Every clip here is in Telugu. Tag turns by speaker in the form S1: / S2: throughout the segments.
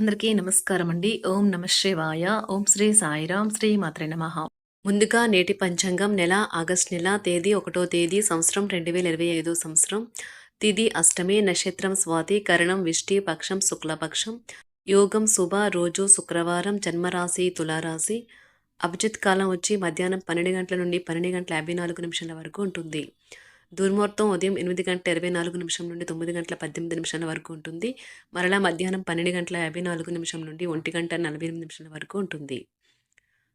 S1: అందరికీ నమస్కారం అండి ఓం నమ శివాయ. ఓం శ్రీ సాయిరాం శ్రీ మాత్రే నమ. ముందుగా నేటి పంచాంగం నెల ఆగస్ట్ నెల తేదీ ఒకటో తేదీ సంవత్సరం రెండు వేల ఇరవై ఐదో సంవత్సరం. తిది అష్టమి నక్షత్రం స్వాతి కరణం విష్టి పక్షం శుక్లపక్షం. యోగం శుభ రోజు శుక్రవారం జన్మరాశి తులారాశి. అభిజిత్ కాలం వచ్చి మధ్యాహ్నం పన్నెండు గంటల నుండి పన్నెండు గంటల యాభై నాలుగు నిమిషాల వరకు ఉంటుంది. దుర్ముహూర్తం ఉదయం ఎనిమిది గంటల ఇరవై నాలుగు నిమిషం నుండి తొమ్మిది గంటల పద్దెనిమిది నిమిషాల వరకు ఉంటుంది. మరలా మధ్యాహ్నం పన్నెండు గంటల యాభై నాలుగు నిమిషం నుండి ఒంటి గంట నలభై ఎనిమిది నిమిషాల వరకు ఉంటుంది.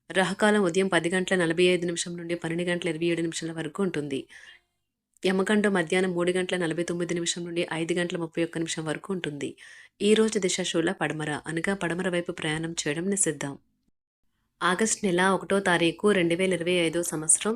S1: రహకాలం ఉదయం పది గంటల నలభై ఐదు నిమిషం నుండి పన్నెండు గంటల ఇరవై ఏడు నిమిషాల వరకు ఉంటుంది. యమగంట మధ్యాహ్నం మూడు గంటల నలభై తొమ్మిది నిమిషం నుండి ఐదు గంటల ముప్పై ఒక్క నిమిషం వరకు ఉంటుంది. ఈ రోజు దిశాశూల పడమర అనగా పడమర వైపు ప్రయాణం చేయడం నిషిద్దాం ఆగస్ట్ నెల ఒకటో తారీఖు రెండు వేల ఇరవై ఐదో సంవత్సరం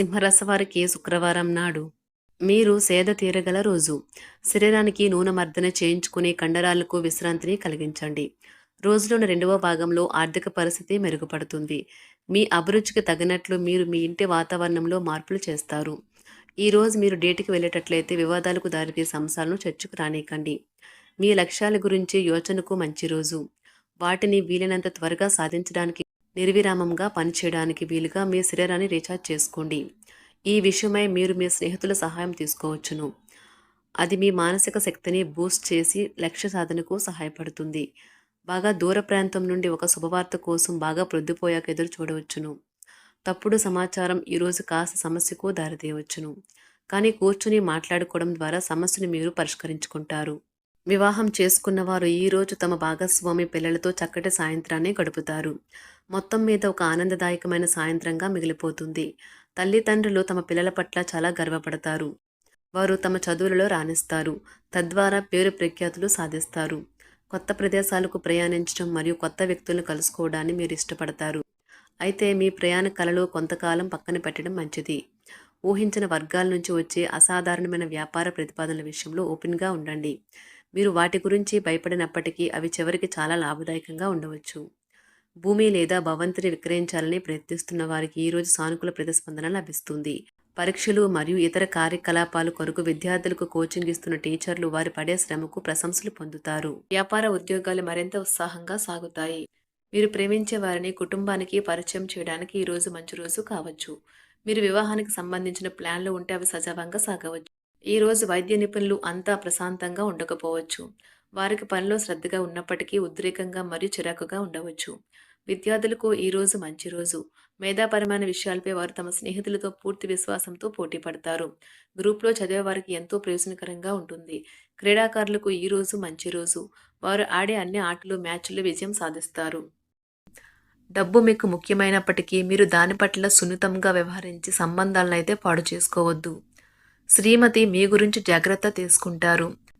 S1: సింహరస శుక్రవారం నాడు. మీరు సేద తీరగల రోజు. శరీరానికి నూనె మర్దన చేయించుకునే కండరాలకు విశ్రాంతిని కలిగించండి. రోజులోని రెండవ భాగంలో ఆర్థిక పరిస్థితి మెరుగుపడుతుంది. మీ అభిరుచికి తగినట్లు మీరు మీ ఇంటి వాతావరణంలో మార్పులు చేస్తారు. ఈ రోజు మీరు డేట్కి వెళ్ళేటట్లయితే వివాదాలకు దారితీసే అంశాలను చర్చకు రానికండి మీ లక్ష్యాల గురించి యోచనకు మంచి రోజు. వాటిని వీలైనంత త్వరగా సాధించడానికి నిర్విరామంగా పనిచేయడానికి వీలుగా మీ శరీరాన్ని రీఛార్జ్ చేసుకోండి. ఈ విషయమై మీరు మీ స్నేహితుల సహాయం తీసుకోవచ్చును. అది మీ మానసిక శక్తిని బూస్ట్ చేసి లక్ష్య సాధనకు సహాయపడుతుంది. బాగా దూర ప్రాంతం నుండి ఒక శుభవార్త కోసం బాగా ప్రొద్దుపోయాక ఎదురు చూడవచ్చును. తప్పుడు సమాచారం ఈరోజు కాస్త సమస్యకు దారితీయవచ్చును. కానీ కూర్చుని మాట్లాడుకోవడం ద్వారా సమస్యను మీరు పరిష్కరించుకుంటారు. వివాహం చేసుకున్న వారు ఈరోజు తమ భాగస్వామి పిల్లలతో చక్కటి సాయంత్రాన్ని గడుపుతారు. మొత్తం మీద ఒక ఆనందదాయకమైన సాయంత్రంగా మిగిలిపోతుంది. తల్లిదండ్రులు తమ పిల్లల పట్ల చాలా గర్వపడతారు. వారు తమ చదువులలో రాణిస్తారు. తద్వారా పేరు ప్రఖ్యాతులు సాధిస్తారు. కొత్త ప్రదేశాలకు ప్రయాణించడం మరియు కొత్త వ్యక్తులను కలుసుకోవడాన్ని మీరు ఇష్టపడతారు. అయితే మీ ప్రయాణ కళలు కొంతకాలం పక్కన పెట్టడం మంచిది. ఊహించిన వర్గాల నుంచి వచ్చే అసాధారణమైన వ్యాపార ప్రతిపాదనల విషయంలో ఓపెన్గా ఉండండి. మీరు వాటి గురించి భయపడినప్పటికీ అవి చివరికి చాలా లాభదాయకంగా ఉండవచ్చు. భూమి లేదా భవంతిని విక్రయించాలని ప్రయత్నిస్తున్న వారికి ఈరోజు సానుకూల ప్రతిస్పందన లభిస్తుంది. పరీక్షలు మరియు ఇతర కార్యకలాపాలు కొరకు విద్యార్థులకు కోచింగ్ ఇస్తున్న టీచర్లు వారి పడే శ్రమకు ప్రశంసలు పొందుతారు. వ్యాపార ఉద్యోగాలు మరింత ఉత్సాహంగా సాగుతాయి. మీరు ప్రేమించే వారిని కుటుంబానికి పరిచయం చేయడానికి ఈరోజు మంచి రోజు కావచ్చు. మీరు వివాహానికి సంబంధించిన ప్లాన్లు ఉంటే అవి సజావంగా సాగవచ్చు. ఈరోజు వైద్య నిపుణులు అంతా ప్రశాంతంగా ఉండకపోవచ్చు. వారికి పనిలో శ్రద్ధగా ఉన్నప్పటికీ ఉద్రేకంగా మరియు చిరాకుగా ఉండవచ్చు. విద్యార్థులకు ఈరోజు మంచి రోజు. మేధాపరమైన విషయాలపై వారు తమ స్నేహితులతో పూర్తి విశ్వాసంతో పోటీ పడతారు. గ్రూప్లో చదివే వారికి ఎంతో ప్రయోజనకరంగా ఉంటుంది. క్రీడాకారులకు ఈ రోజు మంచి రోజు. వారు ఆడే అన్ని ఆటలు మ్యాచ్లు విజయం సాధిస్తారు. డబ్బు మీకు ముఖ్యమైనప్పటికీ మీరు దాని పట్ల సున్నితంగా వ్యవహరించి సంబంధాలను అయితే పాడు చేసుకోవద్దు. శ్రీమతి మీ గురించి జాగ్రత్త తీసుకుంటారు.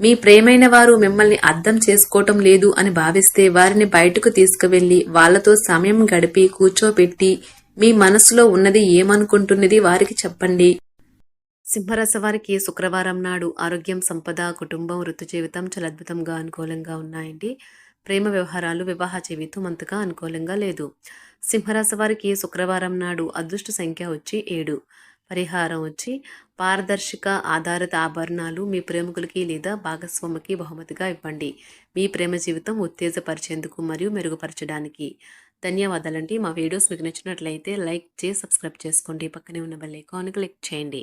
S1: మీ ప్రేమైన వారు మిమ్మల్ని అర్థం చేసుకోవటం లేదు అని భావిస్తే వారిని బయటకు తీసుకువెళ్ళి వాళ్ళతో సమయం గడిపి కూర్చోబెట్టి మీ మనసులో ఉన్నది ఏమనుకుంటున్నది వారికి చెప్పండి. సింహరస వారికి శుక్రవారం నాడు ఆరోగ్యం సంపద కుటుంబం వృత్తి జీవితం చాలా అద్భుతంగా అనుకూలంగా ఉన్నాయండి. ప్రేమ వ్యవహారాలు వివాహ జీవితం అంతగా అనుకూలంగా లేదు. సింహరాశి వారికి శుక్రవారం నాడు అదృష్ట సంఖ్య వచ్చి ఏడు. పరిహారం వచ్చి పారదర్శక ఆధారిత ఆభరణాలు మీ ప్రేమికులకి లేదా భాగస్వామికి బహుమతిగా ఇవ్వండి. మీ ప్రేమ జీవితం ఉత్తేజపరిచేందుకు మరియు మెరుగుపరచడానికి. ధన్యవాదాలండి. మా వీడియోస్ మీకు నచ్చినట్లయితే లైక్ చేసి సబ్స్క్రైబ్ చేసుకోండి. పక్కనే ఉన్న బెల్ ఐకాన్ క్లిక్ చేయండి.